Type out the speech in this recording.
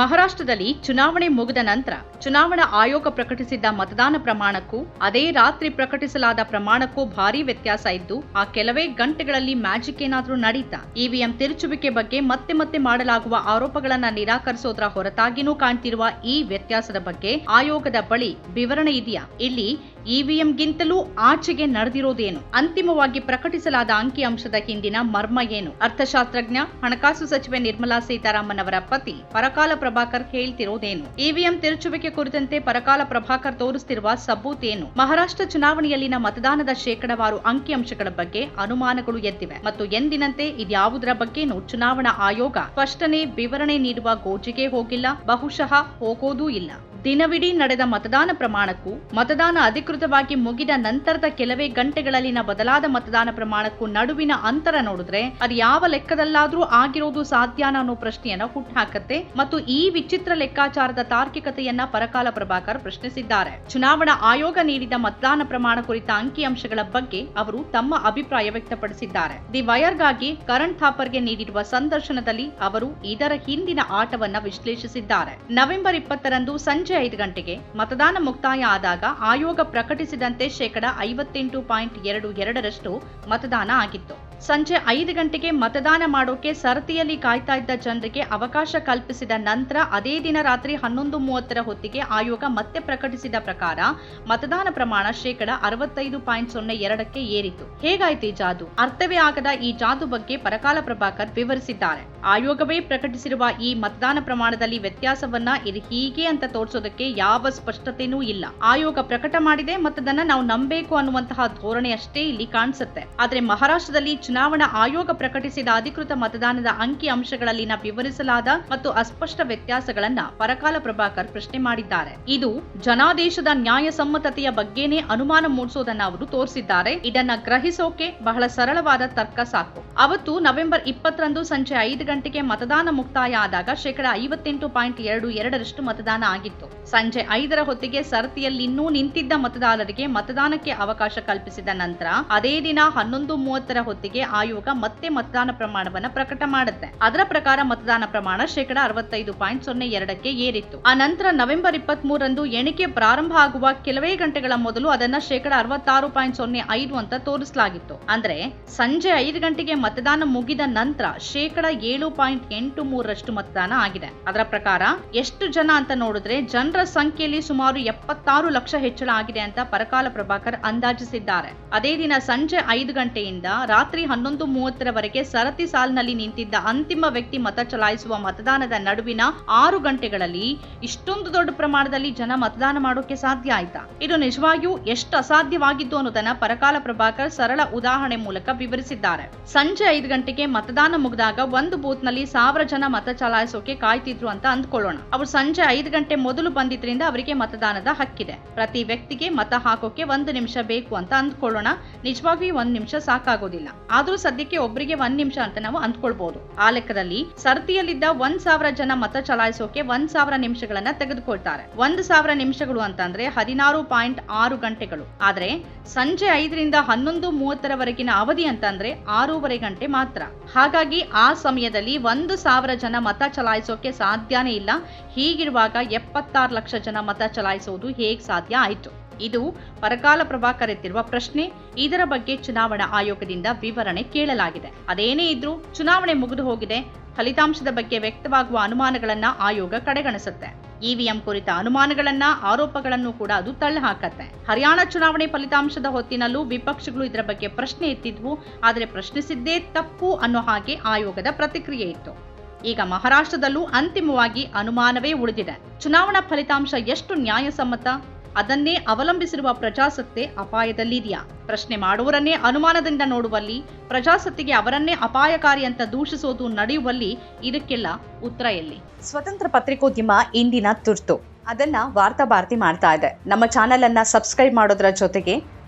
ಮಹಾರಾಷ್ಟ್ರದಲ್ಲಿ ಚುನಾವಣೆ ಮುಗಿದ ನಂತರ ಚುನಾವಣಾ ಆಯೋಗ ಪ್ರಕಟಿಸಿದ್ದ ಮತದಾನ ಪ್ರಮಾಣಕ್ಕೂ ಅದೇ ರಾತ್ರಿ ಪ್ರಕಟಿಸಲಾದ ಪ್ರಮಾಣಕ್ಕೂ ಭಾರೀ ವ್ಯತ್ಯಾಸ ಇದ್ದು, ಆ ಕೆಲವೇ ಗಂಟೆಗಳಲ್ಲಿ ಮ್ಯಾಜಿಕ್ ಏನಾದರೂ ನಡೀತಾ, ಇವಿಎಂ ತಿರುಚುವಿಕೆ ಬಗ್ಗೆ ಮತ್ತೆ ಮತ್ತೆ ಮಾಡಲಾಗುವ ಆರೋಪಗಳನ್ನ ನಿರಾಕರಿಸೋದ್ರ ಹೊರತಾಗಿನೂ ಕಾಣ್ತಿರುವ ಈ ವ್ಯತ್ಯಾಸದ ಬಗ್ಗೆ ಆಯೋಗದ ಬಳಿ ವಿವರಣೆ ಇದೆಯಾ? ಇಲ್ಲಿ ಇವಿಎಂಗಿಂತಲೂ ಆಚೆಗೆ ನಡೆದಿರೋದೇನು? ಅಂತಿಮವಾಗಿ ಪ್ರಕಟಿಸಲಾದ ಅಂಕಿಅಂಶದ ಹಿಂದಿನ ಮರ್ಮ ಏನು? ಅರ್ಥಶಾಸ್ತ್ರಜ್ಞ, ಹಣಕಾಸು ಸಚಿವೆ ನಿರ್ಮಲಾ ಸೀತಾರಾಮನ್ ಅವರ ಪತಿ, ಪರಕಾಲ ಪ್ರಭಾಕರ್ ಹೇಳ್ತಿರೋದೇನು ಇವಿಎಂ ತಿರುಚುವಿಕೆ ಕುರಿತಂತೆ ಪರಕಾಲ ಪ್ರಭಾಕರ್ ತೋರಿಸ್ತಿರುವ ಸಬೂತ್ ಏನು ಮಹಾರಾಷ್ಟ್ರ ಚುನಾವಣೆಯಲ್ಲಿನ ಮತದಾನದ ಶೇಕಡವಾರು ಅಂಕಿಅಂಶಗಳ ಬಗ್ಗೆ ಅನುಮಾನಗಳು ಎದ್ದಿವೆ. ಮತ್ತು ಎಂದಿನಂತೆ ಇದ್ಯಾವುದರ ಬಗ್ಗೆನೂ ಚುನಾವಣಾ ಆಯೋಗ ಸ್ಪಷ್ಟನೆ, ವಿವರಣೆ ನೀಡುವ ಗೋಜಿಗೆ ಹೋಗಿಲ್ಲ. ಬಹುಶಃ ಹೋಗೋದೂ ಇಲ್ಲ. ದಿನವಿಡೀ ನಡೆದ ಮತದಾನ ಪ್ರಮಾಣಕ್ಕೂ, ಮತದಾನ ಅಧಿಕೃತವಾಗಿ ಮುಗಿದ ನಂತರದ ಕೆಲವೇ ಗಂಟೆಗಳಲ್ಲಿನ ಬದಲಾದ ಮತದಾನ ಪ್ರಮಾಣಕ್ಕೂ ನಡುವಿನ ಅಂತರ ನೋಡಿದ್ರೆ ಅದು ಯಾವ ಲೆಕ್ಕದಲ್ಲಾದ್ರೂ ಆಗಿರೋದು ಸಾಧ್ಯನ ಅನ್ನೋ ಪ್ರಶ್ನೆಯನ್ನ ಹುಟ್ಟುಹಾಕತ್ತೆ ಮತ್ತು ಈ ವಿಚಿತ್ರ ಲೆಕ್ಕಾಚಾರದ ತಾರ್ಕಿಕತೆಯನ್ನ ಪರಕಾಲ ಪ್ರಭಾಕರ್ ಪ್ರಶ್ನಿಸಿದ್ದಾರೆ. ಚುನಾವಣಾ ಆಯೋಗ ನೀಡಿದ ಮತದಾನ ಪ್ರಮಾಣ ಕುರಿತ ಅಂಕಿಅಂಶಗಳ ಬಗ್ಗೆ ಅವರು ತಮ್ಮ ಅಭಿಪ್ರಾಯ ವ್ಯಕ್ತಪಡಿಸಿದ್ದಾರೆ. ದಿ ವಯರ್ಗಾಗಿ ಕರಣ್ ಥಾಪರ್ಗೆ ನೀಡಿರುವ ಸಂದರ್ಶನದಲ್ಲಿ ಅವರು ಇದರ ಹಿಂದಿನ ಆಟವನ್ನ ವಿಶ್ಲೇಷಿಸಿದ್ದಾರೆ. ನವೆಂಬರ್ ಇಪ್ಪತ್ತರಂದು ಸಂಜೆ ಐದು ಗಂಟೆಗೆ ಮತದಾನ ಮುಕ್ತಾಯ ಆದಾಗ ಆಯೋಗ ಪ್ರಕಟಿಸಿದಂತೆ ಶೇಕಡ ಐವತ್ತೆಂಟು ಪಾಯಿಂಟ್ ಎರಡು ಎರಡರಷ್ಟು ಮತದಾನ ಆಗಿತ್ತು. ಸಂಜೆ ಐದು ಗಂಟೆಗೆ ಮತದಾನ ಮಾಡೋಕೆ ಸರತಿಯಲ್ಲಿ ಕಾಯ್ತಾ ಇದ್ದ ಜನರಿಗೆ ಅವಕಾಶ ಕಲ್ಪಿಸಿದ ನಂತರ ಅದೇ ದಿನ ರಾತ್ರಿ ಹನ್ನೊಂದು ಮೂವತ್ತರ ಹೊತ್ತಿಗೆ ಆಯೋಗ ಮತ್ತೆ ಪ್ರಕಟಿಸಿದ ಪ್ರಕಾರ ಮತದಾನ ಪ್ರಮಾಣ ಶೇಕಡ ಅರವತ್ತೈದು ಪಾಯಿಂಟ್ ಸೊನ್ನೆ ಎರಡಕ್ಕೆ ಏರಿತು ಹೇಗಾಯ್ತು ಈ ಜಾದು? ಅರ್ಥವೇ ಆಗದ ಈ ಜಾದು ಬಗ್ಗೆ ಪರಕಾಲ ಪ್ರಭಾಕರ್ ವಿವರಿಸಿದ್ದಾರೆ. ಆಯೋಗವೇ ಪ್ರಕಟಿಸಿರುವ ಈ ಮತದಾನ ಪ್ರಮಾಣದಲ್ಲಿ ವ್ಯತ್ಯಾಸವನ್ನ ಇದು ಹೀಗೆ ಅಂತ ತೋರಿಸೋದಕ್ಕೆ ಯಾವ ಸ್ಪಷ್ಟತೆನೂ ಇಲ್ಲ. ಆಯೋಗ ಪ್ರಕಟ ಮಾಡಿದೆ ಮತದನ್ನ ನಾವು ನಂಬಬೇಕು ಅನ್ನುವಂತಹ ಧೋರಣೆ ಅಷ್ಟೇ ಇಲ್ಲಿ ಕಾಣಿಸುತ್ತೆ. ಆದ್ರೆ ಮಹಾರಾಷ್ಟ್ರದಲ್ಲಿ ಚುನಾವಣಾ ಆಯೋಗ ಪ್ರಕಟಿಸಿದ ಅಧಿಕೃತ ಮತದಾನದ ಅಂಕಿ ಅಂಶಗಳಲ್ಲಿನ ವಿವರಿಸಲಾದ ಮತ್ತು ಅಸ್ಪಷ್ಟ ವ್ಯತ್ಯಾಸಗಳನ್ನ ಪರಕಾಲ ಪ್ರಭಾಕರ್ ಪ್ರಶ್ನೆ ಮಾಡಿದ್ದಾರೆ. ಇದು ಜನಾದೇಶದ ನ್ಯಾಯಸಮ್ಮತತೆಯ ಬಗ್ಗೆನೇ ಅನುಮಾನ ಮೂಡಿಸೋದನ್ನ ಅವರು ತೋರಿಸಿದ್ದಾರೆ. ಇದನ್ನ ಗ್ರಹಿಸೋಕೆ ಬಹಳ ಸರಳವಾದ ತರ್ಕ ಸಾಕು. ಅವತ್ತು ನವೆಂಬರ್ ಇಪ್ಪತ್ತರಂದು ಸಂಜೆ ಐದು ಗಂಟೆಗೆ ಮತದಾನ ಮುಕ್ತಾಯ ಆದಾಗ ಶೇಕಡ ಐವತ್ತೆಂಟು ಪಾಯಿಂಟ್ ಎರಡು ಎರಡರಷ್ಟು ಮತದಾನ ಆಗಿತ್ತು. ಸಂಜೆ ಐದರ ಹೊತ್ತಿಗೆ ಸರತಿಯಲ್ಲಿನ್ನೂ ನಿಂತಿದ್ದ ಮತದಾರರಿಗೆ ಮತದಾನಕ್ಕೆ ಅವಕಾಶ ಕಲ್ಪಿಸಿದ ನಂತರ ಅದೇ ದಿನ ಹನ್ನೊಂದು ಮೂವತ್ತರ ಹೊತ್ತಿಗೆ ಆಯೋಗ ಮತ್ತೆ ಮತದಾನ ಪ್ರಮಾಣವನ್ನು ಪ್ರಕಟ ಮಾಡುತ್ತೆ. ಅದರ ಪ್ರಕಾರ ಮತದಾನ ಪ್ರಮಾಣ ಶೇಕಡ ಅರವತ್ತೈದು ಪಾಯಿಂಟ್ ಸೊನ್ನೆ ಎರಡಕ್ಕೆ ಏರಿತ್ತು. ಆ ನಂತರ ನವೆಂಬರ್ ಇಪ್ಪತ್ತ್ ಮೂರರಂದು ಎಣಿಕೆ ಪ್ರಾರಂಭ ಆಗುವ ಕೆಲವೇ ಗಂಟೆಗಳ ಮೊದಲು ಅದನ್ನ ಶೇಕಡ ಅರವತ್ತಾರು ಪಾಯಿಂಟ್ ಸೊನ್ನೆ ಐದು ಅಂತ ತೋರಿಸಲಾಗಿತ್ತು. ಅಂದ್ರೆ ಸಂಜೆ ಐದು ಗಂಟೆಗೆ ಮತದಾನ ಮುಗಿದ ನಂತರ ಶೇಕಡ ಏಳು ಪಾಯಿಂಟ್ ಎಂಟು ಮೂರರಷ್ಟು ಮತದಾನ ಆಗಿದೆ. ಅದರ ಪ್ರಕಾರ ಎಷ್ಟು ಜನ ಅಂತ ನೋಡಿದ್ರೆ ಜನರ ಸಂಖ್ಯೆಯಲ್ಲಿ ಸುಮಾರು ಎಪ್ಪತ್ತಾರು ಲಕ್ಷ ಹೆಚ್ಚಳ ಆಗಿದೆ ಅಂತ ಪರಕಾಲ ಪ್ರಭಾಕರ್ ಅಂದಾಜಿಸಿದ್ದಾರೆ. ಅದೇ ದಿನ ಸಂಜೆ ಐದು ಗಂಟೆಯಿಂದ ರಾತ್ರಿ ಹನ್ನೊಂದು ಮೂವತ್ತರವರೆಗೆ ಸರತಿ ಸಾಲಿನಲ್ಲಿ ನಿಂತಿದ್ದ ಅಂತಿಮ ವ್ಯಕ್ತಿ ಮತ ಚಲಾಯಿಸುವ ಮತದಾನದ ನಡುವಿನ ಆರು ಗಂಟೆಗಳಲ್ಲಿ ಇಷ್ಟೊಂದು ದೊಡ್ಡ ಪ್ರಮಾಣದಲ್ಲಿ ಜನ ಮತದಾನ ಮಾಡೋಕೆ ಸಾಧ್ಯ ಆಯ್ತಾ? ಇದು ನಿಜವಾಗಿಯೂ ಎಷ್ಟು ಅಸಾಧ್ಯವಾಗಿದ್ದು ಅನ್ನೋದನ್ನ ಪರಕಾಲ ಪ್ರಭಾಕರ್ ಸರಳ ಉದಾಹರಣೆ ಮೂಲಕ ವಿವರಿಸಿದ್ದಾರೆ. ಸಂಜೆ ಐದು ಗಂಟೆಗೆ ಮತದಾನ ಮುಗಿದಾಗ ಒಂದು ಬೂತ್ನಲ್ಲಿ ಸಾವಿರ ಜನ ಮತ ಚಲಾಯಿಸೋಕೆ ಕಾಯ್ತಿದ್ರು ಅಂತ ಅಂದ್ಕೊಳ್ಳೋಣ. ಅವರು ಸಂಜೆ ಐದು ಗಂಟೆ ಮೊದಲು ಬಂದಿದ್ರಿಂದ ಅವರಿಗೆ ಮತದಾನದ ಹಕ್ಕಿದೆ. ಪ್ರತಿ ವ್ಯಕ್ತಿಗೆ ಮತ ಹಾಕೋಕೆ ಒಂದು ನಿಮಿಷ ಬೇಕು ಅಂತ ಅಂದ್ಕೊಳ್ಳೋಣ. ನಿಜವಾಗಿ ಒಂದ್ ನಿಮಿಷ ಸಾಕಾಗೋದಿಲ್ಲ. ಆದ್ರೂ ಸದ್ಯಕ್ಕೆ ಒಬ್ಬರಿಗೆ ಒಂದ್ ನಿಮಿಷ ಅಂತ ನಾವು ಅಂದ್ಕೊಳ್ಬಹುದು ಆ ಲೆಕ್ಕದಲ್ಲಿ ಸರತಿಯಲ್ಲಿದ್ದ ಒಂದ್ ಸಾವಿರ ಜನ ಮತ ಚಲಾಯಿಸೋಕೆ ಒಂದ್ ಸಾವಿರ ನಿಮಿಷಗಳನ್ನ ತೆಗೆದುಕೊಳ್ತಾರೆ. ಒಂದ್ ಸಾವಿರ ನಿಮಿಷಗಳು ಅಂತಂದ್ರೆ ಹದಿನಾರು ಪಾಯಿಂಟ್ ಆರು ಗಂಟೆಗಳು. ಆದ್ರೆ ಸಂಜೆ ಐದರಿಂದ ಹನ್ನೊಂದು ಮೂವತ್ತರವರೆಗಿನ ಅವಧಿ ಅಂತಂದ್ರೆ ಆರೂವರೆ ಗಂಟೆ ಮಾತ್ರ. ಹಾಗಾಗಿ ಆ ಸಮಯದಲ್ಲಿ ಒಂದು ಸಾವಿರ ಜನ ಮತ ಚಲಾಯಿಸೋಕೆ ಸಾಧ್ಯನೇ ಇಲ್ಲ. ಹೀಗಿರುವಾಗ ಎಪ್ಪತ್ತಾರು ಲಕ್ಷ ಜನ ಮತ ಚಲಾಯಿಸುವುದು ಹೇಗೆ ಸಾಧ್ಯ ಆಯಿತು? ಇದು ಪರಕಾಲ ಪ್ರಭಾ ಕರೆತಿರುವ ಪ್ರಶ್ನೆ. ಇದರ ಬಗ್ಗೆ ಚುನಾವಣಾ ಆಯೋಗದಿಂದ ವಿವರಣೆ ಕೇಳಲಾಗಿದೆ. ಅದೇನೇ ಇದ್ರೂ ಚುನಾವಣೆ ಮುಗಿದು ಹೋಗಿದೆ. ಫಲಿತಾಂಶದ ಬಗ್ಗೆ ವ್ಯಕ್ತವಾಗುವ ಅನುಮಾನಗಳನ್ನ ಆಯೋಗ ಕಡೆಗಣಿಸುತ್ತೆ. ಇವಿಎಂ ಕುರಿತ ಅನುಮಾನಗಳನ್ನ, ಆರೋಪಗಳನ್ನು ಕೂಡ ಅದು ತಳ್ಳಹಾಕತ್ತೆ. ಹರಿಯಾಣ ಚುನಾವಣೆ ಫಲಿತಾಂಶದ ಹೊತ್ತಿನಲ್ಲೂ ವಿಪಕ್ಷಗಳು ಇದರ ಬಗ್ಗೆ ಪ್ರಶ್ನೆ ಎತ್ತಿದ್ವು. ಆದರೆ ಪ್ರಶ್ನಿಸಿದ್ದೇ ತಪ್ಪು ಅನ್ನೋ ಹಾಗೆ ಆಯೋಗದ ಪ್ರತಿಕ್ರಿಯೆ ಇತ್ತು. ಈಗ ಮಹಾರಾಷ್ಟ್ರದಲ್ಲೂ ಅಂತಿಮವಾಗಿ ಅನುಮಾನವೇ ಉಳಿದಿದೆ. ಚುನಾವಣಾ ಫಲಿತಾಂಶ ಎಷ್ಟು ನ್ಯಾಯಸಮ್ಮತ? ಅದನ್ನೇ ಅವಲಂಬಿಸಿರುವ ಪ್ರಜಾಸತ್ತೆ ಅಪಾಯದಲ್ಲಿದೆಯಾ? ಪ್ರಶ್ನೆ ಮಾಡುವರನ್ನೇ ಅನುಮಾನದಿಂದ ನೋಡುವಲ್ಲಿ, ಪ್ರಜಾಸತ್ತೆಗೆ ಅವರನ್ನೇ ಅಪಾಯಕಾರಿ ಅಂತ ದೂಷಿಸೋದು ನಡೆಯುವಲ್ಲಿ ಇದಕ್ಕೆಲ್ಲ ಉತ್ತರ ಎಲ್ಲಿ? ಸ್ವತಂತ್ರ ಪತ್ರಿಕೋದ್ಯಮ ಇಂದಿನ ತುರ್ತು. ಅದನ್ನ ವಾರ್ತಾ ಭಾರತಿ ಮಾಡ್ತಾ ಇದೆ. ನಮ್ಮ ಚಾನೆಲ್ ಅನ್ನ ಸಬ್ಸ್ಕ್ರೈಬ್ ಮಾಡೋದ್ರ ಜೊತೆಗೆ